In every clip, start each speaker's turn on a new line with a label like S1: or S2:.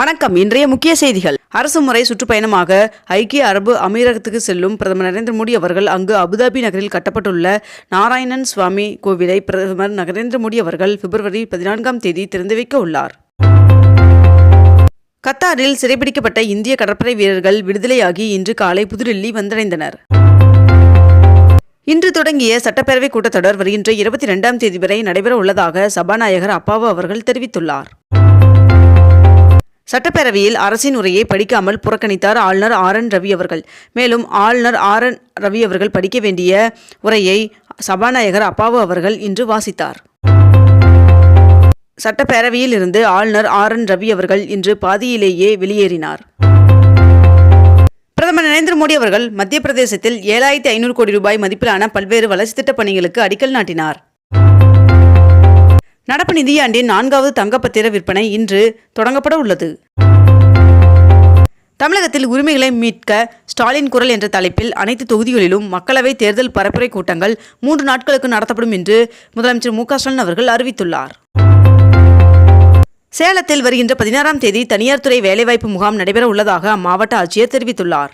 S1: வணக்கம். இன்றைய முக்கிய செய்திகள். அரசு முறை சுற்றுப்பயணமாக ஐக்கிய அரபு அமீரகத்துக்கு செல்லும் பிரதமர் நரேந்திர மோடி அவர்கள் அங்கு அபுதாபி நகரில் கட்டப்பட்டுள்ள நாராயணன் சுவாமி கோவிலை பிரதமர் நரேந்திர மோடி அவர்கள் பிப்ரவரி பதினான்காம் தேதி திறந்து வைக்க உள்ளார். கத்தாரில் சிறைபிடிக்கப்பட்ட இந்திய கடற்படை வீரர்கள் விடுதலையாகி இன்று காலை புதுடில்லி வந்தடைந்தனர். இன்று தொடங்கிய சட்டப்பேரவை கூட்டத்தொடர் வருகின்ற இருபத்தி இரண்டாம் தேதி வரை நடைபெற உள்ளதாக சபாநாயகர் அப்பாவு அவர்கள் தெரிவித்துள்ளார். சட்டப்பேரவையில் அரசின் உரையை படிக்காமல் புறக்கணித்தார் ஆளுநர் ஆர் என் ரவி அவர்கள். மேலும் ஆளுநர் ஆர் என் ரவி அவர்கள் படிக்க வேண்டிய உரையை சபாநாயகர் அப்பாவு அவர்கள் இன்று வாசித்தார். சட்டப்பேரவையில் இருந்து ஆளுநர் ஆர் என் ரவி அவர்கள் இன்று பாதியிலேயே வெளியேறினார். பிரதமர் நரேந்திர மோடி அவர்கள் மத்திய பிரதேசத்தில் ஏழாயிரத்தி ஐநூறு கோடி ரூபாய் மதிப்பிலான பல்வேறு வளர்ச்சி திட்டப் பணிகளுக்கு அடிக்கல் நாட்டினார். நடப்பு நிதியாண்டின் நான்காவது தங்கப்பத்திர விற்பனை இன்று தொடங்கப்பட உள்ளது. தமிழகத்தில் உரிமைகளை மீட்க ஸ்டாலின் குரல் என்ற தலைப்பில் அனைத்து தொகுதிகளிலும் மக்களவை தேர்தல் பரப்புரை கூட்டங்கள் மூன்று நாட்களுக்கு நடத்தப்படும் என்று முதலமைச்சர் மு ஸ்டாலின் அவர்கள் அறிவித்துள்ளார். சேலத்தில் வருகின்ற பதினாறாம் தேதி தனியார் துறை வேலைவாய்ப்பு முகாம் நடைபெற உள்ளதாக அம்மாவட்ட ஆட்சியர் தெரிவித்துள்ளார்.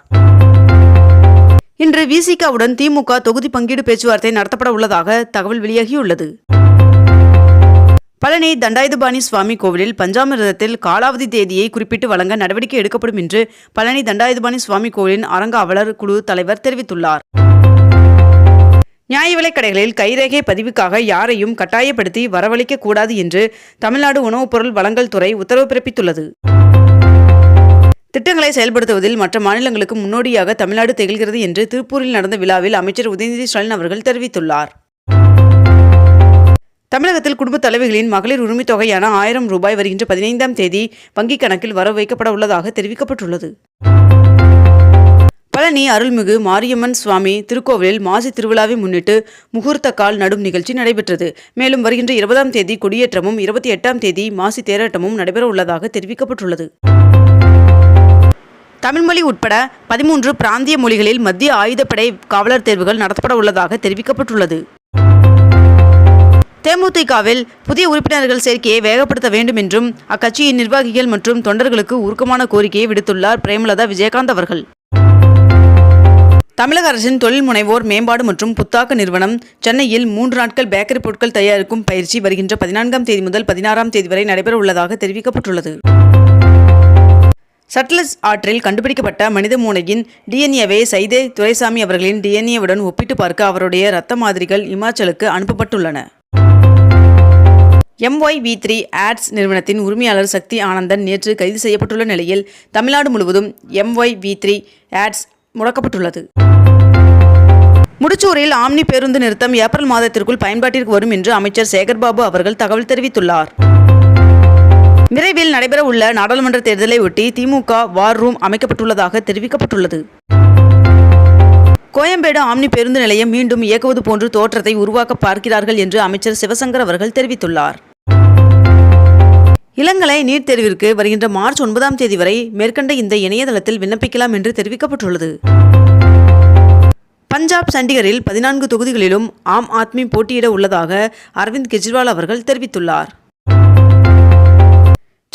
S1: இன்று விசிகாவுடன் திமுக தொகுதி பங்கீடு பேச்சுவார்த்தை நடத்தப்பட உள்ளதாக தகவல் வெளியாகியுள்ளது. பழனி தண்டாயுதபாணி சுவாமி கோவிலில் பஞ்சாமிரதத்தில் காலாவதி தேதியை குறிப்பிட்டு வழங்க நடவடிக்கை எடுக்கப்படும் என்று பழனி தண்டாயுதபாணி சுவாமி கோவிலின் அரங்காவலர் குழு தலைவர் தெரிவித்துள்ளார். நியாய விலைக் கடைகளில் கைரேகை பதிவுக்காக யாரையும் கட்டாயப்படுத்தி வரவழைக்க கூடாது என்று தமிழ்நாடு உணவுப் பொருள் வழங்கல் துறை உத்தரவு பிறப்பித்துள்ளது. திட்டங்களை செயல்படுத்துவதில் மற்ற மாநிலங்களுக்கு முன்னோடியாக தமிழ்நாடு திகழ்கிறது என்று திருப்பூரில் நடந்த விழாவில் அமைச்சர் உதயநிதி ஸ்டாலின் அவர்கள் தெரிவித்துள்ளார். தமிழகத்தில் குடும்பத் தலைவிகளின் மகளிர் உரிமைத் தொகையான ஆயிரம் ரூபாய் வருகின்ற பதினைந்தாம் தேதி வங்கிக் கணக்கில் வர வைக்கப்பட உள்ளதாக தெரிவிக்கப்பட்டுள்ளது. பழனி அருள்மிகு மாரியம்மன் சுவாமி திருக்கோவிலில் மாசி திருவிழாவை முன்னிட்டு முகூர்த்த கால் நடும் நிகழ்ச்சி நடைபெற்றது. மேலும் வருகின்ற இருபதாம் தேதி கொடியேற்றமும் இருபத்தி எட்டாம் தேதி மாசி தேரோட்டமும் நடைபெற உள்ளதாக தெரிவிக்கப்பட்டுள்ளது. தமிழ்மொழி உட்பட பதிமூன்று பிராந்திய மொழிகளில் மத்திய ஆயுதப்படை காவலர் தேர்வுகள் நடத்தப்பட உள்ளதாக தெரிவிக்கப்பட்டுள்ளது. தேமுதிகவில் புதிய உறுப்பினர்கள் சேர்க்கையை வேகப்படுத்த வேண்டும் என்றும் அக்கட்சியின் நிர்வாகிகள் மற்றும் தொண்டர்களுக்கு உருக்கமான கோரிக்கையை விடுத்துள்ளார் பிரேமலதா விஜயகாந்த் அவர்கள். தமிழக அரசின் தொழில் முனைவோர் மேம்பாடு மற்றும் புத்தாக்க நிறுவனம் சென்னையில் மூன்று நாட்கள் பேக்கரி பொருட்கள் தயாரிக்கும் பயிற்சி வருகின்ற பதினான்காம் தேதி முதல் பதினாறாம் தேதி வரை நடைபெற உள்ளதாக தெரிவிக்கப்பட்டுள்ளது. சட்லஸ் ஆற்றில் கண்டுபிடிக்கப்பட்ட மனித மூளையின் டிஎன்ஏவை சைதே துரைசாமி அவர்களின் டிஎன்ஏவுடன் ஒப்பிட்டு பார்க்க அவருடைய இரத்த மாதிரிகள் இமாச்சலுக்கு அனுப்பப்பட்டுள்ளன. எம்ஒய் வி த்ரீ ஆட்ஸ் நிறுவனத்தின் உரிமையாளர் சக்தி ஆனந்தன் நேற்று கைது செய்யப்பட்டுள்ள நிலையில் தமிழ்நாடு முழுவதும் எம்ஒய் வி த்ரீ ஆட்ஸ் முடக்கப்பட்டுள்ளது. முடிச்சூரில் ஆம்னி பேருந்து நிறுத்தம் ஏப்ரல் மாதத்திற்குள் பயன்பாட்டிற்கு வரும் என்று அமைச்சர் சேகர்பாபு அவர்கள் தகவல் தெரிவித்துள்ளார். விரைவில் நடைபெறவுள்ள நாடாளுமன்ற தேர்தலை ஒட்டி திமுக வார் ரூம் அமைக்கப்பட்டுள்ளதாக தெரிவிக்கப்பட்டுள்ளது. கோயம்பேடு ஆம்னி பேருந்து நிலையம் மீண்டும் இயக்குவது போன்று தோற்றத்தை உருவாக்க பார்க்கிறார்கள் என்று அமைச்சர் சிவசங்கர் அவர்கள் தெரிவித்துள்ளார். இளங்கலை நீட் தேர்விற்கு வருகின்ற மார்ச் ஒன்பதாம் தேதி வரை மேற்கண்ட இந்த இணையதளத்தில் விண்ணப்பிக்கலாம் என்று தெரிவிக்கப்பட்டுள்ளது. பஞ்சாப் சண்டிகரில் பதினான்கு தொகுதிகளிலும் ஆம் ஆத்மி போட்டியிட உள்ளதாக அரவிந்த் கெஜ்ரிவால் அவர்கள் தெரிவித்துள்ளார்.